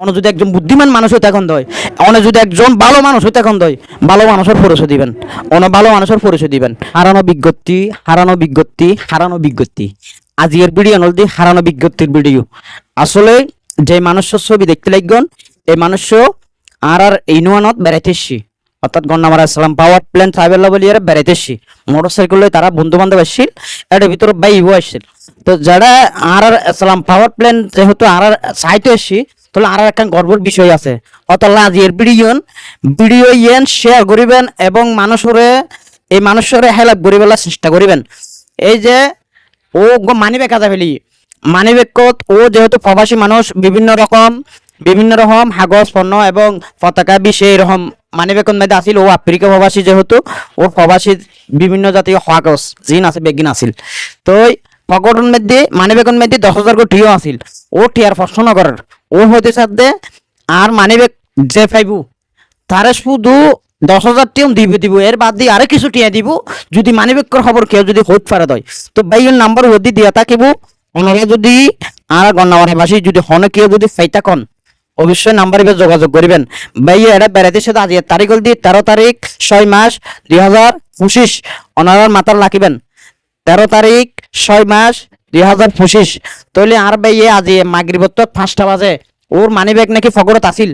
On যদি একজন বুদ্ধিমান মানুষ হইতে এখন দয়, অনে যদি একজন ভালো মানুষ হইতে এখন দয়, ভালো মানুষের পরিচয় দিবেন। অন ভালো মানুষের পরিচয় দিবেন। হারানো বিজ্ঞপ্তি হারানো বিজ্ঞপ্তি হারানো বিজ্ঞপ্তি। আজকের ভিডিও নলদি হারানো বিজ্ঞপ্তির ভিডিও আসলে যে মানুষের ছবি দেখতে লাগবেন, এই মানুষ আর আর এই নুয়ানত বেড়াইতেছি অর্থাৎ গন্নামারা সালাম পাওয়ার প্ল্যান ট্রাইবেল বলি এরা বেড়াইতেছি মোটর সাইকেল তারা বন্ধু বান্ধব আসছিল এটার ভিতরে বাইবও আসছিল। তো যারা আর আর সালাম পাওয়ার প্ল্যান যেহেতু আর আর সাইতে আসছি তাহলে আর একটা গর্বের বিষয় আছে। অর্থাৎ আজ এর ভিডিও ভিডিও ইয়েন শেয়ার করিবেন এবং মানুষরে, এই মানুষরে হেল্প করিবেলার চেষ্টা করিবেন। এই যে, ও মানি মানিবে কাজা ফেলি। মানিবেকত ও যেহেতু প্রবাসী মানুষ, বিভিন্ন রকম বিভিন্ন রকম হাগজ, পণ্য এবং পতাকা বিষয় এরকম মানিবেকন মধ্যে আছিল। ও আফ্রিকা প্রবাসী যেহেতু, ও প্রবাসী বিভিন্ন জাতীয় হাগজ, জিন আছে, বেগিন আছিল। তো পকেটন মধ্যে মানিবেকন মধ্যে দশ হাজার কোটি টিও আছিল। ও টিয়ার প্রশ্ন ও হইতে সাথে আর মানিবেক যে পাইবু, তারে শুধু দশ হাজার টিম দিব দিব। এর বাদ দিয়ে আরও কিছু টিয়া দিব, যদি মানি মানিবেক্যর খবর কেউ যদি হইত পারে দয়। তো বাইয়ের নাম্বার ওদি দিয়া থাকিব। ওনারা যদি আর গন্নামারে বাসী যদি হনে, কেউ যদি ফাইতা কন, অবশ্যই নাম্বার যোগাযোগ করিবেন। ভাই এটা বেড়াতে সাথে আজ তারিখ হল দিয়ে তেরো তারিখ ছয় মাস দুই হাজার পঁচিশ। ওনার মাথার রাখিবেন তেরো তারিখ ছয় মাস দুই হাজার পঁচিশ। তাহলে আর ভাইয়ে আজি মাগরিবত পাঁচটা বাজে। ওর মানি ব্যাগ নাকি ফগরত আসিল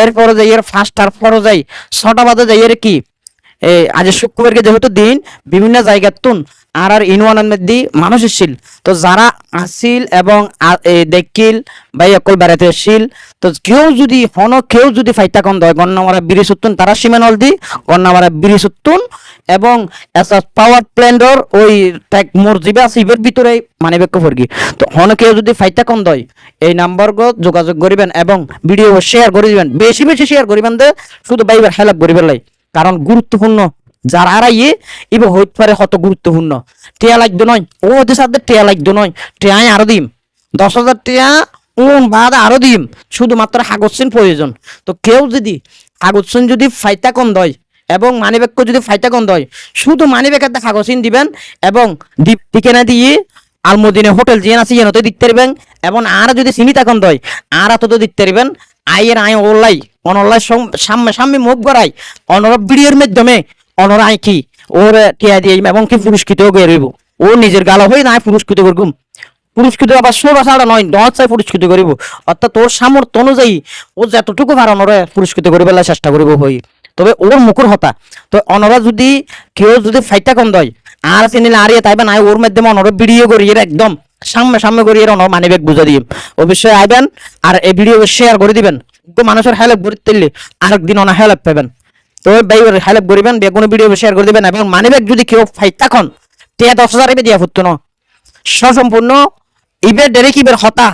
এরপরে যাই এর ফার্স্টার পরে যাই, ছটা বাজে যাই এর কি? এই আজ শুক্রবারকে যেহেতু দিন, বিভিন্ন জায়গার তুন, আর আর ইনওয়ানের মধ্যে মানুষ এসছিল তো যারা আসিল এবং দেখিল বা অকল বেড়াতে এসছিল তো কেউ যদি হন, কেউ যদি ফাইতা কন দয় গন্নামারা বিড়ি সুত্তুন তারা সীমানল দি গন্নামারা বিড়ি সুত্তুন এবং পাওয়ার প্ল্যান্ডর ওই ট্যাগ মসজিবে আছে, ইবের ভিতরে মানে বেক্য ফরগি তো হন, কেউ যদি ফাইতা কন দয়, এই নাম্বার যোগাযোগ করিবেন এবং ভিডিও শেয়ার করে দিবেন বেশি বেশি শেয়ার করিবেন দে, শুধু বাইবার হেল্প করিবেন লাই। কারণ গুরুত্বপূর্ণ। যার আর ইয়ে ইবে হইতে পারে কত গুরুত্বপূর্ণ। টিয়া লাগতো নয়, ও ওদের সাথে টিয়া লাগতো নয়, টিয়াই আরও দিম। দশ হাজার টিয়া, উন বাদ আরও দিম। শুধুমাত্র হাগজসিন প্রয়োজন। তো কেউ যদি হাগজসিন যদি ফাইতা কম দয়, এবং মানিব্যাগ যদি ফাইতা কম দয়, শুধু মানিব্যাগের হাগজসিন দিবেন, এবং ঠিকানা দিয়ে আলমদিনে হোটেল যে আছে যেন দিতে পারবেন, এবং আর যদি সীমিত এখন দয়, আর এত দিতে পারবেন আয়ের আয় ওলাই অনলাই সামনে সামনে মুখ গড়াই অনর ভিডিওর মাধ্যমে অনর আয় কি, ওর টিয়া দিয়ে এবং কি পুরস্কৃত করে রইব। ও নিজের গালা হয়ে না পুরস্কৃত করগুম। পুরস্কৃত আবার ষোলো সাড়া নয়, দশ চাই পুরস্কৃত করিব। অর্থাৎ তোর সামর্থ্য অনুযায়ী ও যতটুকু পারে অনরে পুরস্কৃত করিবেলা চেষ্টা করিব হই। তবে ওর মুখর হতা। তো অনরা যদি কেউ যদি ফাইটা কম দয়, আর চিনিলে আর ইয়ে তাইবেন আয় ওর মাধ্যমে অনরে ভিডিও করি এর একদম সামনে সামনে করি এর অনর মানি ব্যাগ বুঝা দিম। অবশ্যই আইবেন, আর এই ভিডিও শেয়ার করে দিবেন। মানুষের হেল্প করে দিলে আরেকদিন অনা হেল্প পাবেন। তো ভাই হেল্প করিবেন বেগুন ভিডিও শেয়ার করে দিবেন, এবং মানি ব্যাগ যদি কেউ ফাইটা কন টিয়া দশ হাজার এবে দিয়া ফুটতো না। সসম্পূর্ণ ইবের ডেরে কিবের হতা।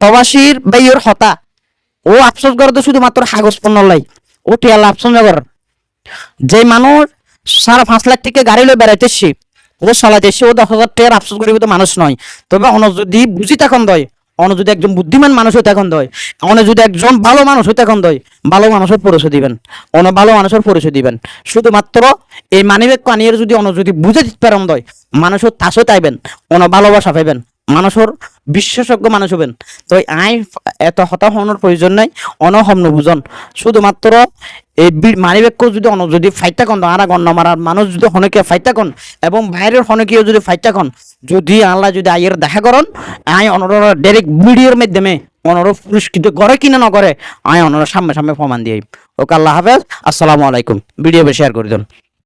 প্রবাসীর বাইয়ের হতা। ও আফসোস করে তো শুধুমাত্র কাগজ পণ্য লাই ও টিয়াল আফসোস নগর যে মানুষ সাড়ে পাঁচ লাখ থেকে গাড়ি লই বেড়াইতেছি, ও চালাইতেছে, ও দশ হাজার টাকার আফসোস করিব তো মানুষ নয়। তবে অন যদি বুঝি তখন দয়। অন যদি একজন বুদ্ধিমান মানুষ হইতে এখন দয়। অনে যদি একজন ভালো মানুষ হইতে এখন দয়। ভালো মানুষের পরিচয় দিবেন। অন ভালো মানুষের পরিচয় দিবেন। শুধুমাত্র এই মানিবেক কানিয়ে যদি অন যদি বুঝে দিতে পারেন, দয়, মানুষের তাসও তাইবেন। অন ভালোবাসা পাইবেন। মানুষের বিশেষজ্ঞ মানুষ হবেন। তো আই এত হতাশ হওয়ার প্রয়োজন নাই, অনহম বুঝন শুধুমাত্র এই মানিবেক্য যদি অন যদি ফাইটা কন আর গণ্য মারার মানুষ যদি হনকে ফাইটা কন, এবং বাইরের হনকেও যদি ফাইটা কন, যদি আল্লাহ যদি আইয়ের দেখা করন, আই অনর ডাইরেক্ট ভিডিওর মাধ্যমে অনর পুরস্কৃত করে কিনা না করে আই অনর সামনে সামনে প্রমাণ দিয়ে ওকে, আল্লাহ হাফেজ। আসসালামু আলাইকুম। ভিডিও শেয়ার করে দেন।